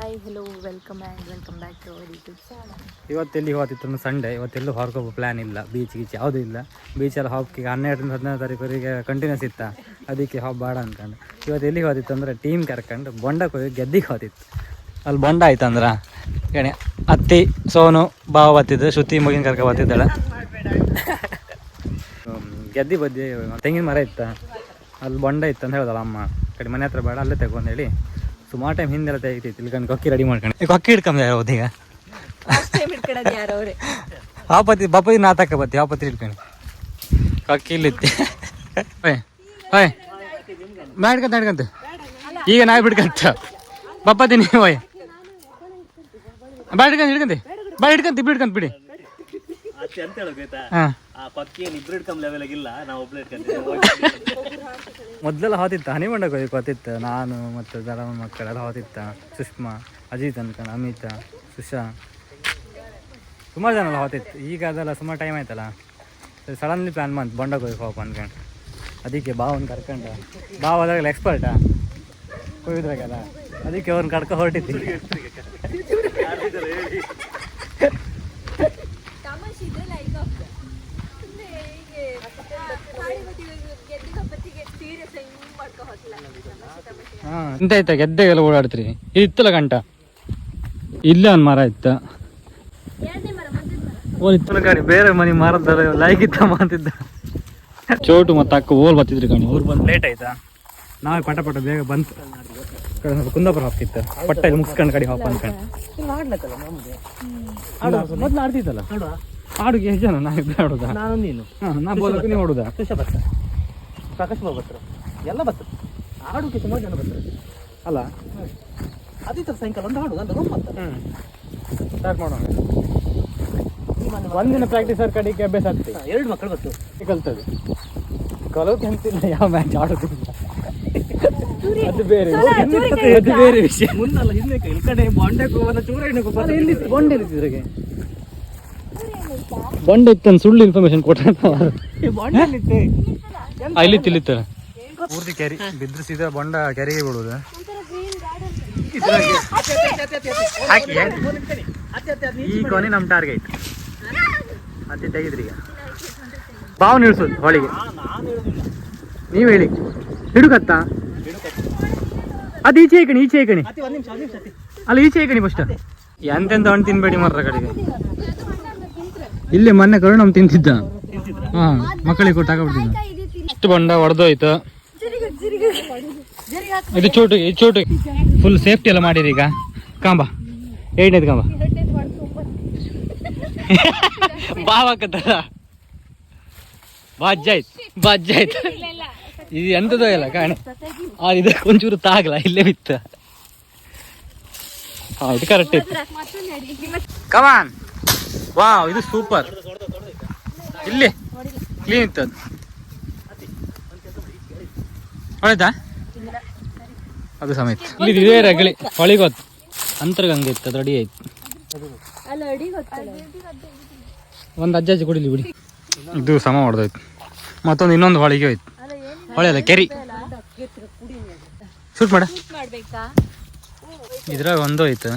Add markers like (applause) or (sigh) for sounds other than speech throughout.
Hello welcome welcome back to our ಇವತ್ತೆಲ್ಲಿ ಹೋಗ್ತಿತ್ತು Sunday ಇವತ್ತೆಲ್ಲೂ ಹೊರಗೋಗೋ ಪ್ಲ್ಯಾನ್ ಇಲ್ಲ. ಬೀಚ್ ಗೀಚ್ ಯಾವುದೂ ಇಲ್ಲ. ಬೀಚಲ್ಲಿ ಹಾಕಿ ಹನ್ನೆರಡರಿಂದ ಹದಿನೈದು ತಾರೀಕುವರೆಗೆ ಕಂಟಿನ್ಯೂಸ್ ಇತ್ತ? ಅದಕ್ಕೆ ಹಾಕ್ ಬೇಡ ಅನ್ಕೊಂಡು. ಇವತ್ತು ಎಲ್ಲಿಗೆ ಹೋದಿತ್ತು ಅಂದ್ರೆ ಟೀಮ್ ಕರ್ಕೊಂಡು ಬೊಂಡಕ್ಕೆ ಹೋಗಿ ಗೆದ್ದಿಗೆ ಹೋದಿತ್ತು ಅಲ್ಲಿ ಬೊಂಡ ಆಯ್ತು ಅಂದ್ರೆ ಕಣೆ ಅತ್ತಿ, ಸೋನು ಬಾವ ಬತ್ತಿದ್ದು ಶ್ರುತಿ ಮಗಿನ ಕರ್ಕ ಬತ್ತಿದ್ದಾಳೆ ಗೆದ್ದಿ ಬದ್ದಿ ತೆಂಗಿನ ಮರ ಇತ್ತ? ಅಲ್ಲಿ ಬೊಂಡ ಇತ್ತು ಅಂತ ಹೇಳ್ದಲ್ಲ ಅಮ್ಮ. ಕಡೆ ಮನೆ ಹತ್ರ ಬೇಡ, ಅಲ್ಲೇ ತೆಗೊಂಡು ಹೇಳಿ. ಸುಮಾರು ಟೈಮ್ ಹಿಂದೆಲ್ಲ ತೆಗಿತೈತಿ ಇಲ್ಕೊಂಡು ಕೊಕ್ಕಿ ರೆಡಿ ಮಾಡ್ಕೊಂಡು. ಈಗ ಕೊಕ್ಕಿ ಹಿಡ್ಕೊಂಡ್ ಯಾರು ಈಗ ಫಸ್ಟ್ ಟೈಮ್ ಇಟ್ಕೊಳ್ಳೋದು ಯಾರು ಅವರೇ? ಆಪತಿ ಬಾಪತಿ ನಾತಕ ಬತ್ತಿ ಆಪತಿ ಇಟ್ಕೊಂಡು ಕಕ್ಕಿ ಇಲ್ಲಿತ್ತಿ ಓಯ್ ಮಾಡ್ಕಂತ ಮಾಡ್ಕಂತ ಹಿಡ್ಕಂತ ಈಗ ನಾಯಿ ಬಿಡ್ಕಂತ. ಬಪ್ಪತಿ ನೀವು ಓಯ್. ಬಾ ಹಿಡ್ಕಂತ ಹಿಡ್ಕಂತಿ. ಬಾ ಹಿಡ್ಕಂತಿ ಬಿಡ್ಕಂತ ಬಿಡಿ. ಹಾಂ. ಆ ಪಕ್ಕಿಯನ್ನು ಇಬ್ರು ಇಟ್ಕೊಂಡ್ ಲೆವೆಲ್ ಇಲ್ಲ ನಾವು ಇಟ್ಕೊಂತೀವಿ ಮೊದಲೆಲ್ಲ ಹೋತಿತ್ತು? ಹನಿ ಮಂಡಕ್ಕೆ ಹೋಗಿ ಹೋತಿತ್ತ? ನಾನು ಮತ್ತು ದರಮ ಮಕ್ಕಳೆಲ್ಲ ಹೋತಿತ್ತ? ಸುಷ್ಮಾ ಅಜಿತ್ ಅನ್ಕೊಂಡು ಅಮಿತ ಸುಶಾ. ಸುಮಾರು ಜನ ಎಲ್ಲ ಹೋತಿತ್ತು. ಈಗ ಅದೆಲ್ಲ ಸುಮಾರು ಟೈಮ್ ಆಯ್ತಲ್ಲ? ಸಡನ್ಲಿ ಪ್ಲ್ಯಾನ್ ಬಂತು. ಬೊಂಡಕ್ಕೆ ಹೋಗಿ ಹೋಗಪ್ಪ ಅನ್ಕೊಂಡು ಅದಕ್ಕೆ ಬಾವನ್ ಕರ್ಕೊಂಡು. ಬಾವ ಅದ್ರಾಗೆಲ್ಲ ಎಕ್ಸ್ಪರ್ಟಾ ಕೊಯ್ದ್ರಾಗೆಲ್ಲ ಅದಕ್ಕೆ ಅವ್ರನ್ನ ಕರ್ಕೊ ಹೊರಟಿದ್ವಿ ಎಂತ ಆಯ್ತಾ ಗೆದ್ದೆಗೆಲ್ಲ ಓಡಾಡ್ತೀರಿ. ಇತ್ತಲ್ಲ ಗಂಟ. ಇಲ್ಲ ಒಂದು ಮರ ಇತ್ತ. ಗಾಡಿ ಬೇರೆ ಮನೆ ಮರದಲ್ಲ ಲೈಕ್ ಇತ್ತ ಮಾತಿದ್ದ. ಚೋಟು ಮತ್ತು ಅಕ್ಕ ಓಲ್ ಬರ್ತಿದ್ರಿ ಕಣಿ. ಊರು ಬಂದು ಲೇಟ್ ಆಯ್ತಾ? ನಾವೇ ಪಟ ಪಟ ಬೇಗ ಬಂತು. ಕಡೆ ಸ್ವಲ್ಪ ಕುಂದಾಪುರ ಹೋಗ್ತಿತ್ತು ಪಟ್ಟ ಇಲ್ಲಿ ಮುಗಿಸ್ಕೊಂಡು ಕಡೆ ಹಾಪ ಅನ್ಕೊಂಡು. ಮೊದ್ಲು ಆಡ್ತಿತ್ತಲ್ಲ ಆಡುಗೆ ಎಷ್ಟು ಜನ ನಾ ಇಬ್ಬರು ಆಡುದಾ? ನಾನು ನೀನು. ಹಾಂ ನಾ ಬೋಲಕ್ಕೆ ನೀವು ಆಡುದಾ? ಪ್ರಕಾಶ್ ಬಾಬು ಬತ್ರ ಎಲ್ಲ ಬರ್ತದೆ. ಹಾಡುಕ್ಕೆ ತುಂಬ ಜನ ಬರ್ತಾರೆ ಅಲ್ಲ? ಅದೇ ಥರ ಸಾಯಂಕಾಲ ಒಂದು ಹಾಡು ಅಂದ್ರೆ ಗಮ್ಮತ್ತ ಸ್ಟಾರ್ಟ್ ಮಾಡೋಣ. ಒಂದಿನ ಪ್ರಾಕ್ಟೀಸ್ ಅವ್ರ ಕಡೆಗೆ ಅಭ್ಯಾಸ ಆಗ್ತದೆ. ಎರಡು ಮಕ್ಕಳು ಬರ್ತದೆ. ಕಲ್ತದೆ ಕಲೋಕೆ ಅಂತಿಲ್ಲ ಯಾವ ಮ್ಯಾಚ್ ಆಡೋದಿಲ್ಲ. ಅದು ಬೇರೆ ಅದು ಬೇರೆ ವಿಷಯ. ಮುಂದಲ್ಲ ಹಿಂದೆ ಈ ಕಡೆ ಬಾಂಡಕ್ಕೂ ಒಂದು ಚೂರಣ್ಣಕ್ಕೂ ಬರೋದು ಎಲ್ಲಿ ಬಾಂಡ್ ಎಲ್ಲಿದ್ರಿಗೆ ಬಂಡೆ ಇತ್ತಂದು ಸುಳ್ಳು ಇನ್ಫಾರ್ಮೇಶನ್ ಕೊಟ್ಟ ಇಲ್ಲಿತ್ತು ಇಲ್ಲಿತ್ತು. ಪೂರ್ತಿ ಕೆರೆ ಬಿದ್ರೆ ಸೀದಾ ಬೊಂಡ ಕೆರೆಗೆ ಹಾಕಿ ಈ ಕೊನೆ ನಮ್ಮ ಟಾರ್ಗೆಟ್ ಅತಿ ತೆಗಿದ್ರಿ ಈಗ ಬಾವು ನಿಲ್ಸೋದು ಹೊಳಿಗೆ ನೀವು ಹೇಳಿ ಹಿಡುಕತ್ತ ಅದು ಈಚೆ ಕಣಿ ಈಚೆ ಕಣಿ ಅಲ್ಲ ಈಚೆ ಕಣಿ ಫಸ್ಟ್ ಎಂತೆಂತ ಹಣ್ಣು ತಿನ್ಬೇಡಿ ಮರ ಕಡೆಗೆ ಇಲ್ಲಿ ಮೊನ್ನೆ ಕರುಣ ತಿಂತಿದ್ದ ಹಾ ಮಕ್ಕಳಿಗೆ ಕೊಟ್ಟು ಹಾಕೊಬಿಟ್ಟಿದ್ದ ಇಷ್ಟು ಬಂಡ ಹೊಡೆದೋಯ್ತು ಇದು ಚೋಟು ಇದು ಚೋಟು. ಫುಲ್ ಸೇಫ್ಟಿ ಎಲ್ಲ ಮಾಡಿರಿ ಈಗ. ಕಾಂಬ. ಏಳನೇದು ಕಾಂಬ. ಬಾವಾಕತ್ತಲ್ಲ (laughs) ಬಜ್ಜ ಬಾಜ್ಜಾಯ್ತು ಇದು ಎಂತದೋ ಇಲ್ಲ ಕಾಣ. ಇದಕ್ಕೆ ಒಂಚೂರು ತಾಗಲ ಇಲ್ಲೇ ಬಿತ್ತ. ಇದು ಕರೆಕ್ಟ್ ಇತ್ತು. ಕಮಾನ್ ವಾವ್ ಇದು ಸೂಪರ್ ಇಲ್ಲಿ ಕ್ಲೀನ್ ಇತ್ತು ಅದು. ಅದು ಸಮೇತ. ಇಲ್ಲಿ ಇದೇ ರಗಳಿ ಹೊಳಿಗೊತ್ತು ಅಂತರ್ಗಂಗೆ ಇತ್ತು ಅದು ರೆಡಿ ಆಯ್ತು. ಒಂದು ಅಜ್ಜಾಜಿ ಕುಡಿಲಿ ಬಿಡಿ. ಇದು ಸಮ ಹೊಡೆದೋಯ್ತು. ಮತ್ತೊಂದು ಇನ್ನೊಂದು ಹೊಳಿಗೆ ಹೋಯ್ತು. ಹೊಳೆ ಅಲ್ಲ ಕೆರಿ. ಶೂಟ್ ಮಾಡ. ಇದ್ರಾಗ ಒಂದು ಹೋಯ್ತು.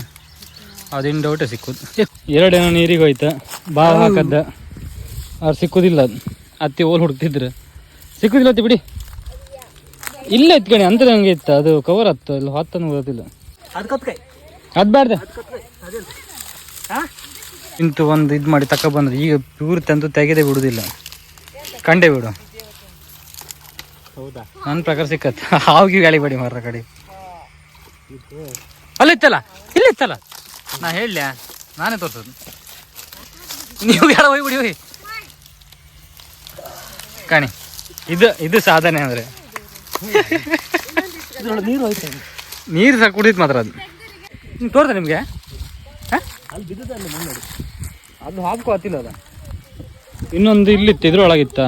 ಅದಿನ್ ಡೌಟೇ ಸಿಕ್ಕುದು. ಎರಡೇನೋ ನೀರಿಗೆ ಹೋಯ್ತು. ಬಾವ್ ಹಾಕದ್ದ. ಅವ್ರು ಸಿಕ್ಕುದಿಲ್ಲ ಅದು. ಅತ್ತಿ ಓಲ್ ಹುಡುಕ್ತಿದ್ರು. ಸಿಕ್ಕುದಿಲ್ಲ ಅತ್ತಿ ಬಿಡಿ. ಇಲ್ಲ ಎತ್ಕಣಿ ಅಂತ ಹಂಗೆ ಇತ್ತು. ಅದು ಕವರ್ ಹತ್ತು ಇಲ್ಲ ಹತ್ತನ್ನು ಬರೋದಿಲ್ಲ. ಅದು ಇಂತು ಒಂದು ಇದು ಮಾಡಿ ತಕ ಬಂದ್ರೆ. ಈಗ ಪೂರ್ತಿ ತಂದು ತೆಗೆದೇ ಬಿಡುದಿಲ್ಲ. ಕಂಡೆ ಬಿಡು. ಹೌದಾ? ನನ್ನ ಪ್ರಕಾರ ಸಿಕ್ಕತ್ತೆ. ಹಾವಿಗೆ ಗಾಳಿ ಬಡಿ ಮಾರ ಕಡೆ. ಅಲ್ಲಿತ್ತಲ್ಲ ಇಲ್ಲಿತ್ತಲ್ಲ ನಾ ಹೇಳ ನಾನೇ ತೋರ್ಸೋದು. ನೀವು ಯಾರ ಹೋಗಿ ಬಿಡಿ ಹೋಗಿ. ಕಾಣಿ ಇದು ಇದು ಸಾಧನೆ ಅಂದ್ರೆ. ನೀರು ಹೋಯ್ತು ನೀರು ಸಹ ಕುಡಿದ್ ಮಾತ್ರ ಅದು. ನಿಮ್ಗೆ ತೋರ್ತಾ ನಿಮಗೆ? ಅಲ್ಲಿ ಬಿದ್ದ ಅಲ್ಲಿ ಮುನ್ನಡಿ ಅದು ಹಾಕೋತಿಲ್ಲ ಅದ. ಇನ್ನೊಂದು ಇಲ್ಲಿತ್ತು ಇದ್ರೊಳಗಿತ್ತ.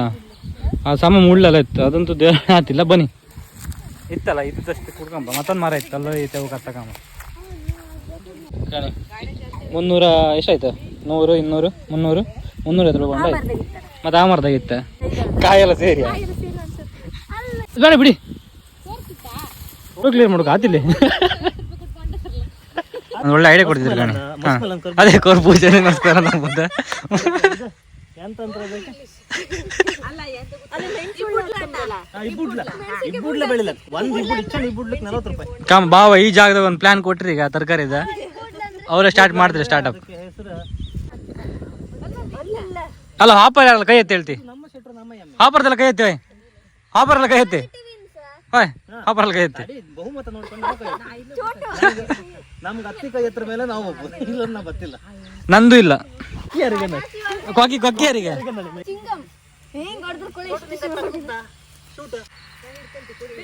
ಆ ಸಮ ಮುಳ್ಳೆಲ್ಲ ಇತ್ತು. ಅದಂತೂ ದೇವ್ರ ಆತಿಲ್ಲ ಬನ್ನಿ. ಇತ್ತಲ್ಲ ಇದ್ದಷ್ಟು ಕುಡ್ಕೊಂಬ. ಮತ್ತೊಂದು ಮರ ಇತ್ತಲ್ಲ ಅಲ್ಲ ಐತೆ ಕತ್ತಕಂಬ ಕಾಣಿ. ಮುನ್ನೂರ ಎಷ್ಟಾಯ್ತು ನೂರು ಇನ್ನೂರು ಮುನ್ನೂರು ಮುನ್ನೂರ ಎದುರು ಬಂಡ ಮತ್ತೆ ಆ ಮರದಾಗಿತ್ತ ಕಾಯೆಲ್ಲ ಸೇರಿ. ಬೇಡ ಬಿಡಿ. ಕ್ಲಿಯರ್ ಮಾಡೋಕೆ ಆತಿಲ್ಲ. ಒಳ್ಳೆ ಐಡಿಯಾ ಕೊಡ್ತಿದ್ರು ಕಣ. ಅದೇ ಕೋರ್ ಪೂಜೆ ನಲವತ್ತು ರೂಪಾಯಿ. ಕಾಮ್ ಬಾವ ಈ ಜಾಗದಾಗ ಒಂದು ಪ್ಲಾನ್ ಕೊಟ್ರಿ ಈಗ ತರಕಾರಿದ ಅವರೇ ಸ್ಟಾರ್ಟ್ ಮಾಡ್ತಾರೆ ಸ್ಟಾರ್ಟಪ್ ಅಲ್ಲ ಹಾಪರ್ ಯಾರಲ್ಲ? ಕೈ ಎತ್ತಿ ಹೇಳ್ತಿ. ನಮ್ಮ ನಮ್ಮ ಹಾಪರ್ದಲ್ಲ ಕೈ ಎತ್ತಿ ಹಾಪರ್ ಅಲ್ಲ ಕೈ ಎತ್ತಿ ಹಾಯ್ ಹಾಪರ್ ಅಲ್ಲ ಕೈ ಎತ್ತಿ ಬಹುಮತ ನಾವು. ನಮ್ಗೆ ಹತ್ತಿ ಕೈ ಎತ್ತರ ಮೇಲೆ ನಾವು ಒಬ್ಬರು ಇಲ್ಲ ನಾ ಬತ್ತಿಲ್ಲ ನಂದು ಇಲ್ಲ. ಯಾರಿಗೆ ಕೊಕ್ಕಿ ಕೊಕ್ಕಿ ಯಾರಿಗೆ?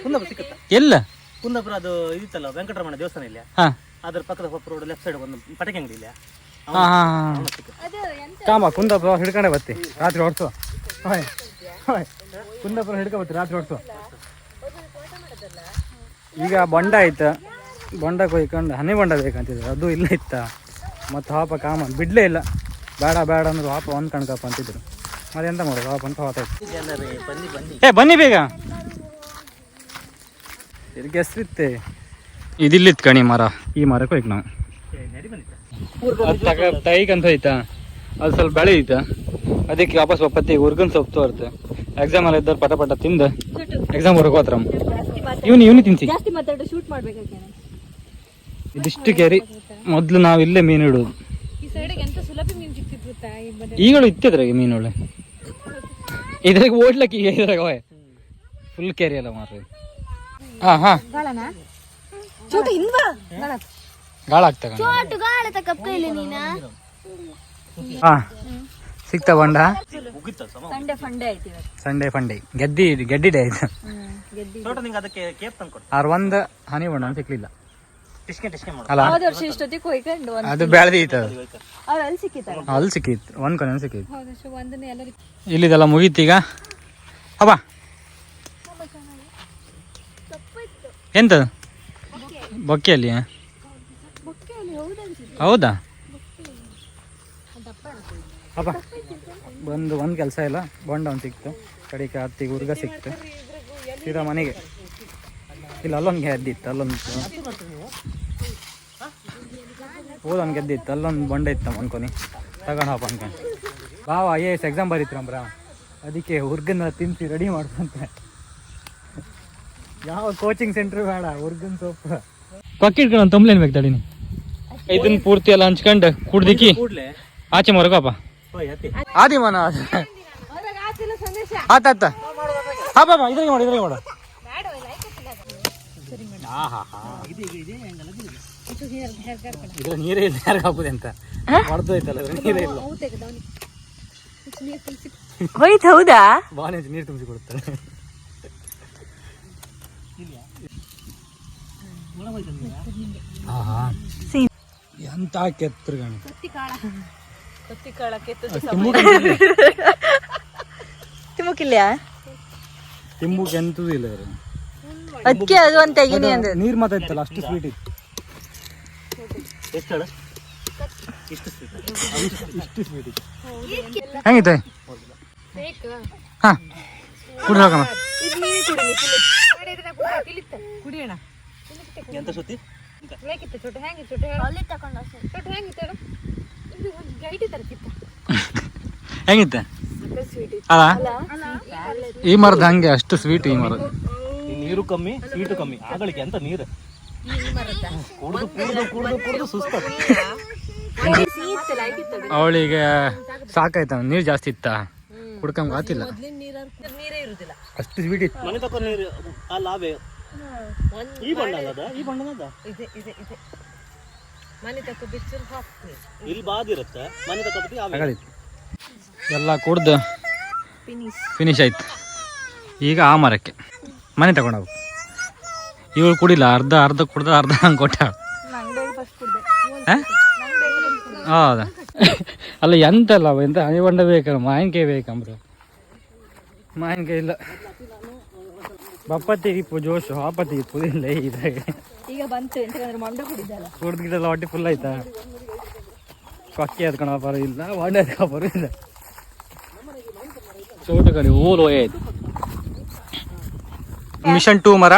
ಕುಂದಾಪುರ ಸಿಕ್ಕುತ್ತಾ? ಎಲ್ಲ ಕುಂದಾಪುರ ಅದು ಇತ್ತಲ್ಲ ವೆಂಕಟರಮಣ ದೇವಸ್ಥಾನ ಇಲ್ಲ ಹಾ. ಅದ್ರ ಪಕ್ಕದ ಹೊಪ್ಪ ರೋಡ್ ಲೆಫ್ಟ್ ಸೈಡ್ ಒಂದು ಪಟಕೆ ಅಂಗಡಿ ಇಲ್ಲ ಕಾಮ ಕುಂದಾಪುರ ಹಿಡ್ಕೊಂಡೆ ಬತ್ತಿ. ರಾತ್ರಿ ಹೊಡ್ಸು. ಹಾಯ್ ಹೋಯ್. ಕುಂದಾಪುರ ಹಿಡ್ಕೊ ಬತ್ತಿ ರಾತ್ರಿ ಹೊಡ್ಸು ಈಗ ಬೊಂಡ ಆಯ್ತು? ಬೊಂಡ ಕೊಯ್ಕೊಂಡು ಹನಿ ಬೊಂಡ ಬೇಕಂತಿದ್ರು. ಅದು ಇಲ್ಲ ಇತ್ತ? ಮತ್ತು ಹಾಪ ಕಾಮನ್ ಬಿಡ್ಲೇ ಇಲ್ಲ. ಬೇಡ ಬೇಡ ಅಂದ್ರೆ ಹಾಪ ಒಂದು ಕಣ್ಕಪ್ಪ ಅಂತಿದ್ರು. ಅದೆಂತ ಮಾಡೋದು? ಹಾಪ ಅಂತ ಹೋತಾಯ್ತು ಬನ್ನಿ ಬನ್ನಿ. ಏ ಬನ್ನಿ ಬೇಗ. ಇದಕ್ಕೆ ಹೆಸರಿತ್ತೆ? ಇದಿಲ್ಲಿತ್ತು ಕಣಿ ಮರ. ಈ ಮರ ಕೊಯ್ಕ ನಾವು. ತಗ ತೈಗಂತ ಹೋಯ್ತಾ? ಅದು ಸ್ವಲ್ಪ ಬೆಳೆಯಿತ ಅದಕ್ಕೆ ವಾಪಸ್ ಒಪ್ಪತ್ತಿ ಉರ್ಗನ್ ಸೊಪ್ಪು ತೋರ್ತು. ಎಕ್ಸಾಮ್ ಅಲ್ಲಿ ಇದ್ದವ್ರು ಪಟ ಪಟ ತಿಂದು ಎಕ್ಸಾಮ್ ಹೊರಗೆ ಹೋತ್ರ. ಇವ್ನು ಇವನು ತಿನ್ಸಿ. ಜಾಸ್ತಿ ಮಾತಾಡೋ ಶೂಟ್ ಇದಿಷ್ಟು ಕೇರಿ. ಮೊದ್ಲು ನಾವು ಇಲ್ಲೇ ಮೀನು ಇಡುದು ಈ ಸೈಡಿಗೆ ಎಂತ ಸುಲಭ ಮೀನು ಸಿಕ್ತಿತ್ತು ಈಗಳು ಇತ್ತಿದ್ರಾಗ ಮೀನುಗಳು ಇದ್ರಾಗ ಓಡ್ಲಕ್ಕೆ ಈಗ ಇದ್ರಾಗ ಓಯ್ ಫುಲ್ ಕೇರಿ ಅಲ್ಲ ಮಾರ್ರಿ. ಹಾ ಹಾ. ಗಾಳ. ಹಾ. ಸಿಕ್ತಾ ಬಂಡ ಸಂಡೆ ಫಂಡೆ ಆಯ್ತು ಇವತ್ತು. ಸಂಡೇ ಫಂಡೇ ಗೆದ್ದಿ ಗೆಡ್ಡಿ ಡೇ ಆಯ್ತು ಹ್ಮ್ ಗೆದ್ದಿ ಟೋಟ ನಿಂಗೆ ಅದಕ್ಕೆ ಕೇಪ್ ತಂದು ಕೊಡು. ಆರ್ ಒಂದ್ ಹನಿ ಬಣ್ಣ ಸಿಕ್ಲಿಲ್ಲ. ಟಿಸ್ಕೆ ಟಿಸ್ಕೆ ಮಾಡು. ಅಲ್ಲ? ಹೋದ ವರ್ಷ ಇಷ್ಟೊತ್ತಿಗೆ ಕೊಯ್ಕೊಂಡು ಒಂದ್ ಅದು ಬೆಳೆದೀತ ಅವ್ರು ಅಲ್ಲಿ ಸಿಕ್ಕಿತ್ತಾರ ಅಲ್ಲಿ ಸಿಕ್ಕಿತ್ತು. ಒಂದ್ ಕೊನೆ ಸಿಕ್ಕಿತ್ತು. ಹೌದು ಸೊ ಎಲ್ಲರಿಗೆ ಇಲ್ಲಿದೆಲ್ಲ ಮುಗೀತೀಗ ಅಬ್ಬಾ ಎಂತ ಬೊಕ್ಕೆಯಲ್ಲಿ ಹೌದಾ ಅಬ್ಬಾ ಬಂದು ಒಂದು ಕೆಲಸ ಇಲ್ಲ ಬಂಡ ಒಂದು ಸಿಕ್ತು. ಕಡಿಕೆ ಹತ್ತಿಗೆ ಹುರ್ಗ ಸಿಕ್ತು. ಸೀದಾ ಮನೆಗೆ. ಇಲ್ಲ ಅಲ್ಲೊಂದು ಗೆದ್ದಿತ್ತು ಅಲ್ಲೊಂದು ಓದೊಂದು ಗೆದ್ದಿತ್ತು ಅಲ್ಲೊಂದು ಬಂಡ ಇತ್ತು ಅನ್ಕೊನಿ ತಗೊಂಡು ಹಾಪ ಅನ್ಕೊಂಡು ಬಾವ ಐ ಎ ಎಸ್ ಎಕ್ಸಾಮ್ ಬರೀತ್ರಂಬ್ರ ಅದಕ್ಕೆ ಹುರ್ಗನ್ನ ತಿನ್ಸಿ ರೆಡಿ ಮಾಡ್ಕೊಂತೆ. ಯಾವ ಕೋಚಿಂಗ್ ಸೆಂಟರ್ ಬೇಡ ಹುರ್ಗನ್ ಸೊಪ್ಪು. ಪಕ್ಕಿಟ್ಕೊಂಡು ತಂಬ್ಲೇನ್ ಬೇಕು ತಡೀನಿ. ಇದನ್ನ ಪೂರ್ತಿ ಎಲ್ಲ ಹಂಚ್ಕೊಂಡು ಕುಡ್ದಿಕ್ಕಿ. ಆಚೆ ಮರಗಪ್ಪ ಹೋಯ್ ಹತ್ತಿ ಆದಿ ಮನ ಆತ ಆತ. ಹಾ ಬಾಬಾ ಇದ್ರಿಗೆ ಮಾಡು ಇದ್ರಾಗೆ ಮಾಡು ಇದ್ರ ನೀರೇ ಇಲ್ಲ ಯಾರಿಗೆ ಹಾಕುದೆ ಅಂತ. ಹೊಡೆದು ಐತಲ್ಲ ಇದ್ರ ನೀರೇ ಇಲ್ಲ. ಹೋಯ್ತು ಹೌದಾ? ಬಾನೆ ನೀರು ತುಂಬಿಸಿ ಕೊಡ್ತಾರೆ ಆಹಾ. ಎಂತ ಕೆತ್ತರ್ಗಣಿ. ತಿಂಬು ಕೆಂತದು ಇಲ್ಲ. ಅದಕ್ಕೆ ಅದು ಅಂತ ತೆಗಿನಿ ಅಂದ್ರೆ ನೀರ್ ಮಾತ್ರ ಇತ್ತಲ್ಲ ಅಷ್ಟು ಸ್ವೀಟ್ ಇತ್ತು. ಎಷ್ಟು ಇಷ್ಟು ಸ್ವೀಟ್ ಇತ್ತು. ಹೆಂಗಿತ್ತು? ಹಾ. ಕುಡಿ ಹೋಗಮ್ಮ ಕುಡಿಯೋಣ. ಎಂತ ಸುತ್ತಿ? ಚೋಟ ಹೆಂಗಿತ್ತು ಚೋಟ ಹೇಳು ಅಲ್ಲಿ ತಕೊಂಡ ಚೋಟ ಹೆಂಗಿತ್ತು ಹೆಂಗಿತ್ತ? ಸ್ವೀಟ್ ಅಲ್ಲ? ಈ ಮರದ ಹಂಗೆ ಅಷ್ಟು ಸ್ವೀಟ್ ಈ ಮರದ. ನೀರು ಕಮ್ಮಿ ಸ್ವೀಟು ಕಮ್ಮಿ. ಆಗಳಿಗೆ ಅಂತ ನೀರು. ಕುಡಿದು ಕುಡಿದು ಕುಡಿದು ಕುಡಿದು ಸುಸ್ತ ಅವಳಿಗೆ ಸಾಕಾಯ್ತ ನೀರು ಜಾಸ್ತಿ ಇತ್ತ? ಕುಡ್ಕಂಗ್ ಆತಿಲ್ಲ. ನೀರೇ ಇರುದಿಲ್ಲ ಅಷ್ಟು ಸ್ವೀಟ್ ಇತ್ತು. ಮನೆ ತಕೊಂಡ್ ನೀರು ಆ ಲಾಭೆ. ಈ ಬಣ್ಣ ಈ ಬಣ್ಣದ ಇದೆ ಇದೆ ಇದೆ. ಮನೆ ತಕ್ಕ ಇಲ್ಲಿ ಬಾದಿರುತ್ತೆ ಮನೆ ಎಲ್ಲ ಕುಡ್ದು ಫಿನಿಶ್ ಫಿನಿಶ್ ಆಯ್ತು. ಈಗ ಆ ಮರಕ್ಕೆ. ಮನೆ ತಗೊಂಡು ಇವಳು ಕುಡಿಲ್ಲ ಅರ್ಧ ಅರ್ಧ ಕುಡ್ದ ಅರ್ಧ ಹಂಗೆ ಕೊಟ್ಟ. ನಂಗೆ ಫಸ್ಟ್ ಕುಡ್ದೆ. ಹೌದಾ? ಅಲ್ಲ ಎಂತಲ್ಲ ಅವ? ಎಂತ ಹನಿ ಬಂಡ ಬೇಕಲ್ಲ ಮಾವಿನಕಾಯಿ ಬೇಕಂಬ್ರು ಮಾವಿನಕಾಯಿ ಇಲ್ಲ. ಬಪ್ಪತ್ತಿ ಇಪ್ಪು ಜೋಶು ಹಾಪತ್ತಿ ಇಪ್ಪು ಇಲ್ಲ ಇದ್ರಾಗ ಈಗ ಬಂತು ಎಂತಂದ್ರೆ ಮಂಡ ಕುಡಿದಲ್ಲ ಕುಡ್ದು ಗಿಡಲ್ಲ ಹೊಟ್ಟೆ ಫುಲ್ ಆಯ್ತಾ? ಕೊಕ್ಕೆ ಎತ್ಕೊಂಡು ಬರೋ ಇಲ್ಲ ಎತ್ಕೊಂಡು ಬರೋ ಇಲ್ಲ ಚೋಟು ಕಡೆ ಓಲ್ ಆಯ್ತು ಮಿಷನ್ ಟೂ ಮರ.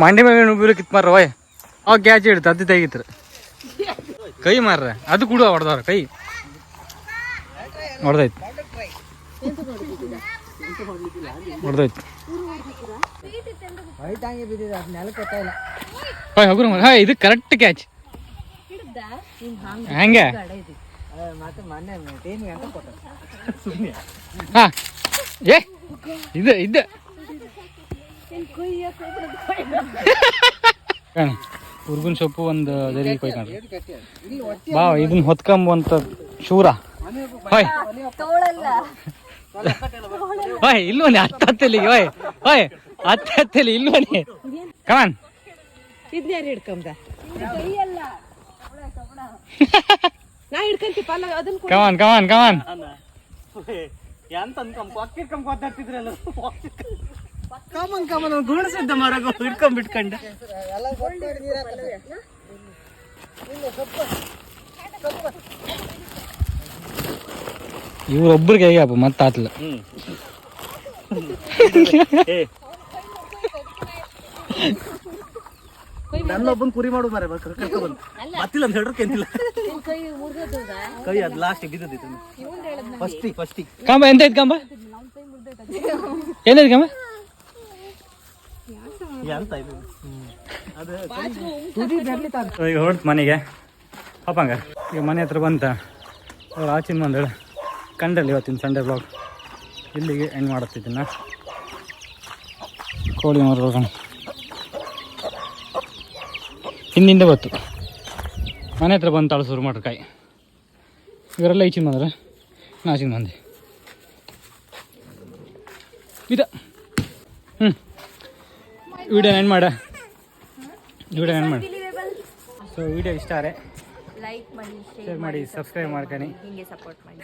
ಮಂಡಿ ಮೇಲೆ ಬೀಳಕ್ಕಿತ್ತು ಮರ ಓಯ್ ಅವ್ ಗ್ಯಾಚ್ ಇಡ್ತ ಅದು ತೆಗಿತ್ರ. ಕೈ ಮಾರ್ರೆ ಅದು ಕೂಡ ಹೊಡೆದವ್ರ ಕೈ. ಹೊಡೆದೈತು ಹೊಡೆದೈತು ಹಾಯ್ ಹಗುರ ಮಗ. ಹಾಯ್ ಇದು ಕರೆಕ್ಟ್ ಕ್ಯಾಚ್ ಹಂಗೆ ಹಾ. ಏ ಇದು ಇದು. ಹುರ್ಗುನ್ ಸೊಪ್ಪು ಒಂದು ಜರಿಗೆ ಕೊಯ್ಕೊಂಡ್ರಿ ಬಾ ಇದನ್ನ ಹೊತ್ಕೊಂಬಂತ ಶೂರ. ಹೋಯ್. ಹೋಯ್ ಇಲ್ವನಿ ಹತ್ತತ್ತಲಿಗೆ ಓಯ್ ಓಯ್ ಹತ್ತತ್ತಲಿ ಇಲ್ವನೇ ಕಮಾನ್ ಇದ್ನ್ಯಾರು ಯಾರು ಹಿಡ್ಕೊಂಬ (laughs) ನಾ ಹಿಡ್ಕಂತೀಪ ಅಲ್ಲ ಅದನ್ನ ಕೊಡು. Come on come on come on ಎಂತ ಕಾಮನ್ ಕಾಮನ್ ಗುಣಸಿದ್ದ ಮರಗ ಹಿಡ್ಕೊಂಡ್ ಬಿಟ್ಕೊಂಡೆ ಇವ್ರೊಬ್ರಿಗೆ ಹೇಗೆ ಅಪ್ಪ ಮತ್ತೆ ಆತ್ಲ? ನನ್ನೊಬ್ಬನ್ ಕುರಿ ಮಾಡು ಮಾರ ಕರ್ಕೊ ಬಂದು ಮತ್ತಿಲ್ಲ ಅಂತ ಹೇಳ್ರಕ್ಕೆ ಏನಿಲ್ಲ ಕೈ ಅದು ಲಾಸ್ಟ್ ಬಿದ್ದದಿತ್ತು ಫಸ್ಟಿ ಫಸ್ಟಿ ಕಂಬ ಎಂತ ಐತ್ ಕಂಬ ಏನೈತ್ ಕಂಬ ಎಂತ ಇದು? ಅದು ಈಗ ಹೊರಡ್ತು ಮನೆಗೆ. ಪಾಪಂಗ ಈಗ ಮನೆ ಹತ್ರ ಬಂತ ಅವ್ರು ಆಚಿನ ಬಂದಳು. ಕಂಡಲ್ಲಿ ಇವತ್ತಿನ ಸಂಡೇ ಬ್ಲಾಗ್ ಇಲ್ಲಿಗೆ ಹೆಂಗ್ ಮಾಡುತ್ತಿದ್ದನ್ನ ಕೋಳಿ ಮಾರ್ಬೇಕು ಹಿಂದಿಂದ ಬತ್ತು ಮನೆ ಹತ್ರ ಬಂದು ತಾಳು ಶುರು ಮಾಡ್ರಿ ಕಾಯಿ. ಇವರೆಲ್ಲ ಈಚಿನ ಬಂದ್ರೆ ನಾಚಿನ ಬಂದೆ. ಇದ. ಹ್ಞೂ ವಿಡಿಯೋ ಎಂಡ್ ಮಾಡ. ವಿಡಿಯೋ ಎಂಡ್ ಮಾಡಿ. ಸೊ ವಿಡಿಯೋ ಇಷ್ಟ ಆದರೆ ಲೈಕ್ ಮಾಡಿ ಶೇರ್ ಮಾಡಿ ಸಬ್ಸ್ಕ್ರೈಬ್ ಮಾಡ್ಕೊಳ್ಳಿ ಹಿಂಗೆ ಸಪೋರ್ಟ್ ಮಾಡಿ.